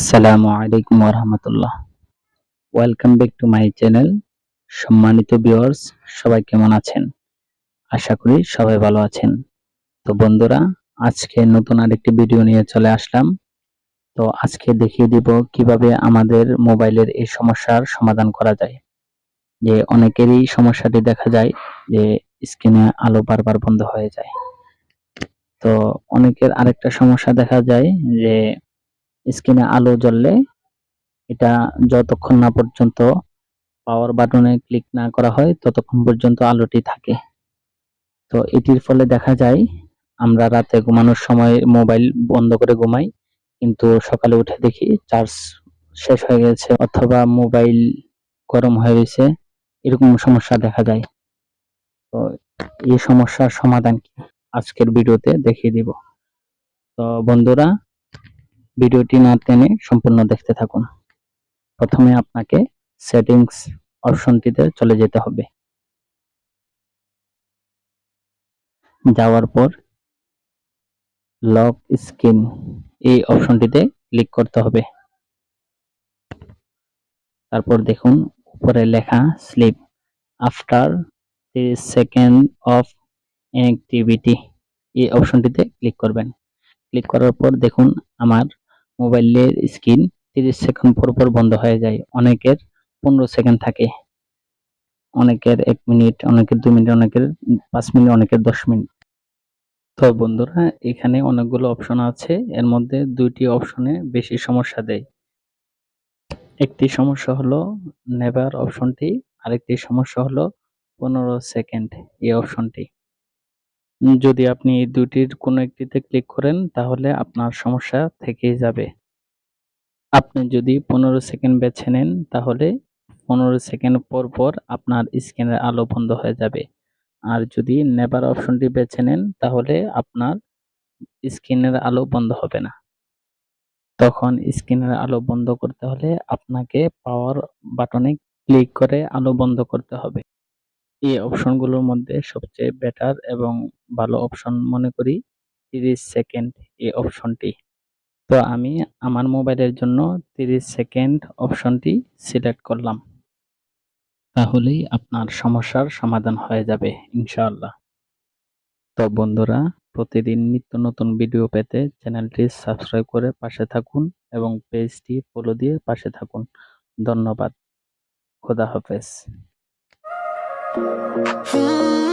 আসসালামু আলাইকুম রহমতুল্লাহ welcome back to my channel সম্মানিত ভিউয়ার্স সবাই কেমন আছেন? আশা করি সবাই ভালো আছেন। তো বন্ধুরা, আজকে নতুন আরেকটি ভিডিও নিয়ে চলে আসলাম। তো আজকে দেখিয়ে দিব কীভাবে আমাদের মোবাইলের এই সমস্যার সমাধান করা যায়। যে অনেকেরই সমস্যাটি দেখা যায় যে স্ক্রিনে আলো বারবার বন্ধ হয়ে যায়। তো অনেকের আরেকটা সমস্যা দেখা যায় যে স্ক্রিনে আলো জ্বললে এটা যতক্ষণ না পর্যন্ত পাওয়ার বাটনে ক্লিক না করা হয়, ততক্ষণ পর্যন্ত আলোটি থাকে। তো এটির ফলে দেখা যায়, আমরা রাতে ঘুমানোর সময় মোবাইল বন্ধ করে ঘুমাই, কিন্তু সকালে উঠে দেখি চার্জ শেষ হয়ে গেছে অথবা মোবাইল গরম হয়ে গেছে, এরকম সমস্যা দেখা যায়। তো এই সমস্যার সমাধান কি? আজকের ভিডিওতে দেখিয়ে দিব। তো বন্ধুরা ভিডিওটি না টেনে সম্পূর্ণ দেখতে থাকুন। প্রথমে আপনাকে সেটিংস অপশনটিতে চলে যেতে হবে। যাওয়ার পর লক স্ক্রিন এই অপশনটিতে ক্লিক করতে হবে। তারপর দেখুন, উপরে লেখা স্লিপ। আফটার তিরিশ সেকেন্ড অফ ইনঅ্যাক্টিভিটি এই অপশনটিতে ক্লিক করবেন। ক্লিক করার পর দেখুন, আমার মোবাইলের স্ক্রিন তিরিশ সেকেন্ড পর পর বন্ধ হয়ে যায়। অনেকের পনেরো সেকেন্ড থাকে। অনেকের এক মিনিট, অনেকের দুই মিনিট, অনেকের পাঁচ মিনিট, অনেকের দশ মিনিট। তো বন্ধুরা, এখানে অনেকগুলো অপশন আছে। এর মধ্যে দুইটি অপশনে বেশি সমস্যা দেয়। একটি সমস্যা হলো নেভার অপশনটি, আরেকটি সমস্যা হলো পনেরো সেকেন্ড এই অপশনটি। যদি আপনি এই দুটির কোনো একটিতে ক্লিক করেন, তাহলে আপনার সমস্যা থেকেই যাবে। আপনি যদি পনেরো সেকেন্ড বেছে নেন, তাহলে পনেরো সেকেন্ড পর পর আপনার স্ক্রিনের আলো বন্ধ হয়ে যাবে। আর যদি নেবার অপশনটি বেছে নেন, তাহলে আপনার স্ক্রিনের আলো বন্ধ হবে না। তখন স্ক্রিনের আলো বন্ধ করতে হলে আপনাকে পাওয়ার বাটনে ক্লিক করে আলো বন্ধ করতে হবে। এই অপশনগুলোর মধ্যে সবচেয়ে বেটার এবং ভালো অপশন মনে করি তিরিশ সেকেন্ড এই অপশনটি তো আমি আমার মোবাইলের জন্য তিরিশ সেকেন্ড অপশনটি সিলেক্ট করলাম। তাহলেই আপনার সমস্যার সমাধান হয়ে যাবে, ইনশাআল্লাহ। তো বন্ধুরা, প্রতিদিন নিত্য নতুন ভিডিও পেতে চ্যানেলটি সাবস্ক্রাইব করে পাশে থাকুন এবং পেজটি ফলো দিয়ে পাশে থাকুন। ধন্যবাদ। খোদা হাফেজ। -hmm.